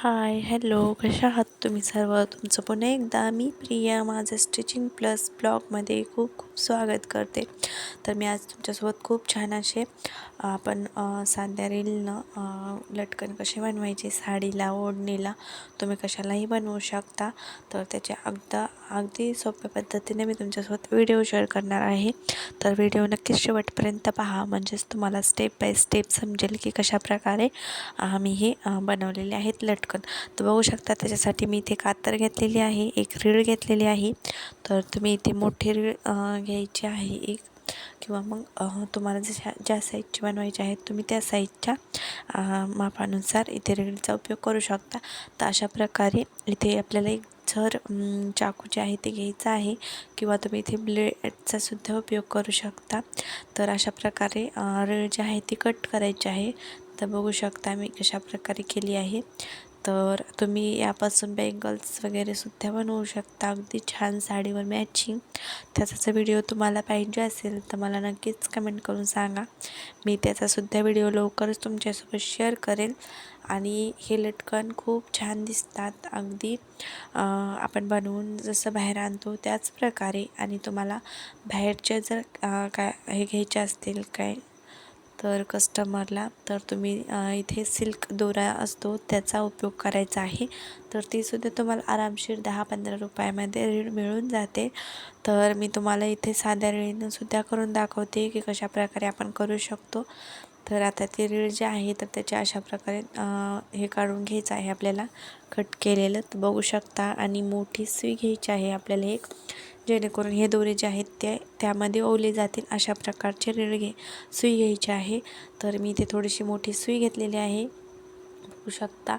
Hi hello कशा आहात तुम्ही सर्व? तुमचं पुन्हा एकदा मी प्रिया माझं स्टिचिंग प्लस ब्लॉगमध्ये खूप खूप स्वागत करते. तर मी आज तुमच्यासोबत खूप छान असे आपण साध्या रीलनं लटकन कसे बनवायचे साडीला ओढणीला तुम्ही कशालाही बनवू शकता. तर त्याच्या अगदा अगदी सोप्या पद्धतीने मी तुमच्यासोबत व्हिडिओ शेअर करणार आहे. तर व्हिडिओ नक्कीच शेवटपर्यंत पहा. म्हणजेच तुम्हाला स्टेप बाय स्टेप समजेल की कशाप्रकारे आम्ही हे बनवलेले आहेत लटकन. तर बघू शकता त्याच्यासाठी मी इथे कातर घेतलेली आहे एक रीळ घेतलेली आहे. तर तुम्ही इथे मोठी रीळ घ्यायची आहे एक. किंवा मग तुम्हाला जशा ज्या साईजची बनवायची आहेत तुम्ही त्या साईजच्या मापानुसार इथे रीळचा उपयोग करू शकता. तर अशा प्रकारे इथे आपल्याला एक झर चाकू जे आहे ते घ्यायचं आहे. किंवा तुम्ही इथे ब्लेडचा सुद्धा उपयोग करू शकता. तर अशा प्रकारे रीळ जी आहे ती कट करायची आहे. तर बघू शकता मी कशा प्रकारे केली आहे. तर तुम्ही यापासून बँगल्स वगैरे सुद्धा बनवू शकता. अगदी छान साडीवर मॅचिंग त्याचा व्हिडिओ तुम्हाला पाहिजे असेल तर मला नक्कीच कमेंट करून सांगा. मी त्याचासुद्धा व्हिडिओ लवकरच तुमच्यासोबत शेअर करेल. आणि हे लटकन खूप छान दिसतात. अगदी आपण बनवून जसं बाहेर आणतो त्याच प्रकारे. आणि तुम्हाला बाहेरचे जर काय हे घ्यायचे असतील काय तर कस्टमरला तर तुम्ही इथे सिल्क दोरा असतो त्याचा उपयोग करायचा आहे. तर तीसुद्धा तुम्हाला आरामशीर दहा पंधरा रुपयामध्ये रीड मिळून जाते. तर मी तुम्हाला इथे साध्या रीळीनंसुद्धा करून दाखवते की कशा प्रकारे आपण करू शकतो. तर आता ते रीळ जे आहे तर त्याच्या अशा प्रकारे हे काढून घ्यायचं आहे आपल्याला. कट केलेलं. बघू शकता. आणि मोठी सुई घ्यायची आहे आपल्याला एक. जेणेकरून हे दोरे जे आहेत ते त्यामध्ये ओवले जातील अशा प्रकारचे रीळ घे सुई घ्यायची आहे. तर मी इथे थोडीशी मोठी सुई घेतलेली आहे. बघू शकता.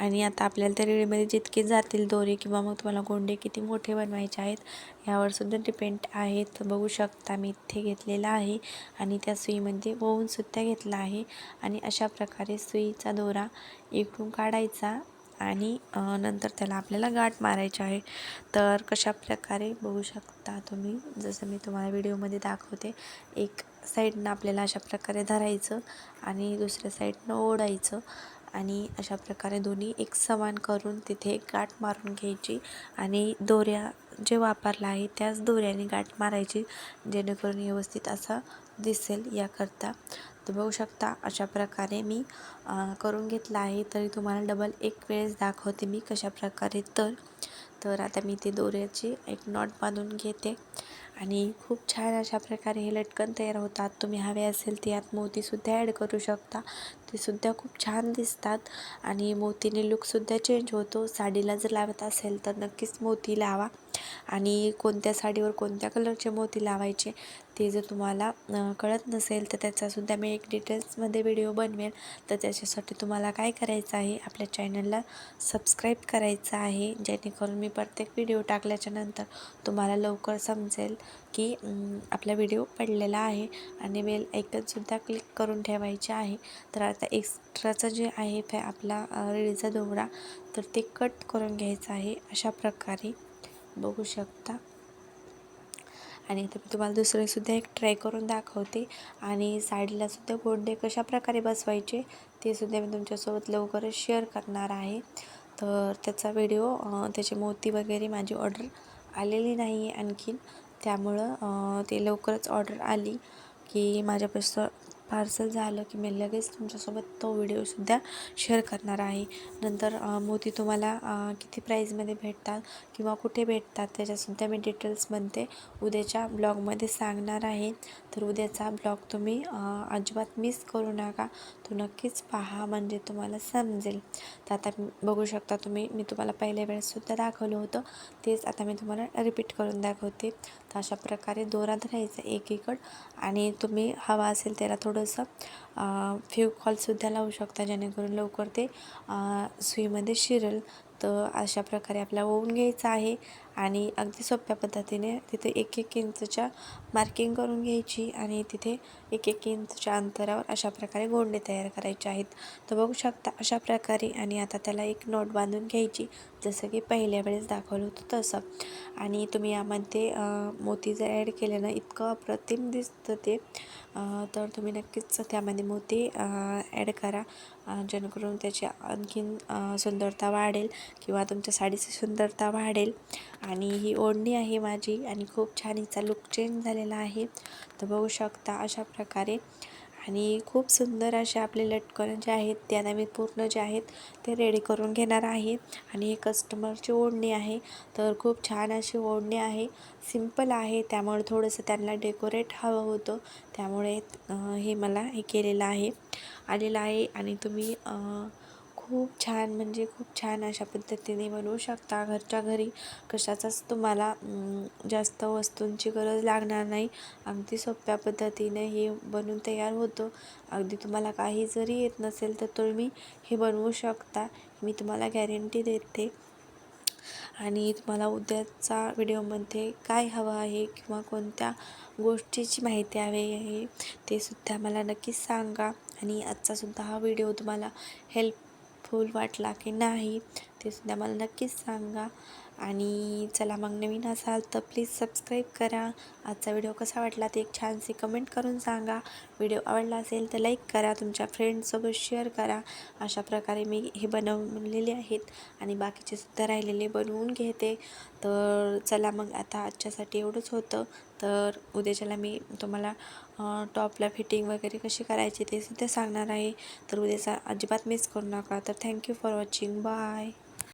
आणि आता आपल्याला त्या रेळीमध्ये जितके जातील दोरे किंवा मग तुम्हाला गोंडे किती मोठे बनवायचे आहेत यावर सुद्धा डिपेंड आहेत बघू शकता मी इथे घेतलेला आहे आणि त्या सुईमध्ये सुद्धा घेतला आहे. आणि अशा प्रकारे सुईचा दोरा इकडून काढायचा. आणि नंतर त्याला आपल्याला गाठ मारायची आहे. तर कशा प्रकारे बघू शकता तुम्ही? जसं मी तुम्हाला व्हिडिओमध्ये दाखवते एक साईडनं आपल्याला अशा प्रकारे धरायचं आणि दुसऱ्या साईडनं ओढायचं. आणि अशा प्रकारे दोन्ही एक समान करून तिथे एक गाठ मारून घ्यायची. आणि दोऱ्या जे वापरला आहे त्याच दोऱ्याने गाठ मारायची जेणेकरून व्यवस्थित असा दिसेल याकरता. तर बघू शकता अशा प्रकारे मी करून घेतला आहे. तरी तुम्हाला डबल एक वेळेस दाखवते मी कशा प्रकारे तर. तर आता मी ते दोऱ्याची एक नॉट बांधून घेते. आणि खूप छान अशा प्रकारे हे लटकन तयार होतात. तुम्ही हवे असेल ते यात मोतीसुद्धा ॲड करू शकता. ते सुद्धा खूप छान दिसतात आणि मोतीने लुकसुद्धा चेंज होतो. साडीला जर लावत असेल तर नक्कीच मोती लावा. आणि कोणत्या साडीवर कोणत्या कलरचे मोती लावायचे ते जर तुम्हाला कळत नसेल तर त्याचासुद्धा मी एक डिटेल्समध्ये व्हिडिओ बनवेल तर त्याच्यासाठी तुम्हाला काय करायचं आहे आपल्या चॅनलला सबस्क्राईब करायचं आहे जेणेकरून मी प्रत्येक व्हिडिओ टाकल्याच्या नंतर तुम्हाला लवकर समजेल की आपला व्हिडिओ पडलेला आहे आणि बेल ऐकनसुद्धा क्लिक करून ठेवायचे आहे. तर आता एक्स्ट्राचं जे आहे फॅ आपला रेडीचा दोरा तर ते कट करून घ्यायचं आहे अशा प्रकारे. बघू शकता. आणि आता मी तुम्हाला दुसरेसुद्धा एक ट्राय करून दाखवते. आणि साईडलासुद्धा बोंडे कशा प्रकारे बसवायचे ते सुद्धा मी तुमच्यासोबत लवकरच शेअर करणार आहे. तर त्याचा व्हिडिओ त्याचे मोती वगैरे माझी ऑर्डर आलेली नाही आहे आणखीन. त्यामुळं ते लवकरच ऑर्डर आली की माझ्यापासून पार्सल झालं की मी लगेच तुमच्यासोबत तो व्हिडिओसुद्धा शेअर करणार आहे. नंतर मोती तुम्हाला किती प्राईजमध्ये भेटतात किंवा कुठे भेटतात त्याच्यासुद्धा मी डिटेल्समध्ये उद्याच्या ब्लॉगमध्ये सांगणार आहे. तर उद्याचा ब्लॉग तुम्ही अजिबात मिस करू नका. तो नक्कीच पहा म्हणजे तुम्हाला समजेल. तर आता बघू शकता तुम्ही मी तुम्हाला पहिल्या वेळेससुद्धा दाखवलं होतं. तेच आता मी तुम्हाला रिपीट करून दाखवते. तर अशा प्रकारे दोरा धरायचं एकीकड आणि तुम्ही हवा असेल त्याला थोडं थोडंसं फेवकॉलसुद्धा लावू शकता जेणेकरून लवकर ते सुईमध्ये शिरेल. तर अशा प्रकारे आपला ओवून घ्यायचं आहे आणि अगदी सोप्या पद्धतीने तिथे एक एक इंचच्या मार्किंग करून घ्यायची आणि तिथे एक एक इंचच्या अंतरावर अशा प्रकारे गोंडे तयार करायचे आहेत. तर बघू शकता अशा प्रकारे आणि आता त्याला एक नोट बांधून घ्यायची. जसं की पहिल्या वेळेस दाखवलं होतं तसं. आणि तुम्ही यामध्ये मोती जर ॲड केले ना इतकं अप्रतिम दिसतं ते. तर तुम्ही नक्कीच त्यामध्ये मोती ॲड करा. जेणेकरून त्याची आणखीन सुंदरता वाढेल किंवा तुमच्या साडीची सुंदरता वाढेल. आणि ही ओढणी आहे माझी आणि खूप छान हिचा लुक चेंज झालेला आहे. तर बघू शकता अशा प्रकारे आणि खूप सुंदर असे आपले लटकन जे आहेत त्या मी पूर्ण जे आहेत ते रेडी करून घेणार आहे. आणि हे कस्टमरची ओढणी आहे. तर खूप छान अशी ओढणी आहे. सिंपल आहे. त्यामुळे थोडंसं त्यांना डेकोरेट हवं होतं. त्यामुळे हे मला हे केलेलं आहे. आलेलं आहे. आणि तुम्ही खूप छान म्हणजे खूप छान अशा पद्धतीने बनवू शकता. घरच्या घरी कशाचाच तुम्हाला जास्त वस्तूंची गरज लागणार नाही. अगदी सोप्या पद्धतीने हे बनवून तयार होतं. अगदी तुम्हाला काही जरी येत नसेल तर तुम्ही हे बनवू शकता. मी तुम्हाला गॅरंटी देते. आणि तुम्हाला उद्याचा व्हिडिओमध्ये काय हवं आहे किंवा कोणत्या गोष्टीची माहिती हवी आहे ते सुद्धा मला नक्कीच सांगा. आणि आजचासुद्धा हा व्हिडिओ तुम्हाला हेल्प फुल वाटला की नाही. ते सुद्धा मला नक्कीच सांगा. आणि चला मग नवीन असाल तर प्लीज सबस्क्राईब करा. आजचा व्हिडिओ कसा वाटला ते एक छानशी कमेंट करून सांगा. व्हिडिओ आवडला असेल तर लाईक करा तुमच्या फ्रेंड्ससोबत शेअर करा. अशा प्रकारे मी हे बनवलेले आहेत आणि बाकीचे सुद्धा राहिलेले बनवून घेते. तर चला मग आता आजच्यासाठी एवढंच होतं. तर उद्याच्याला मी तुम्हाला टॉपला फिटिंग वगैरे कशी करायची ते सुद्धा सांगणार आहे. तर उद्याचा अजिबात मिस करू नका. तर थँक्यू फॉर वॉचिंग बाय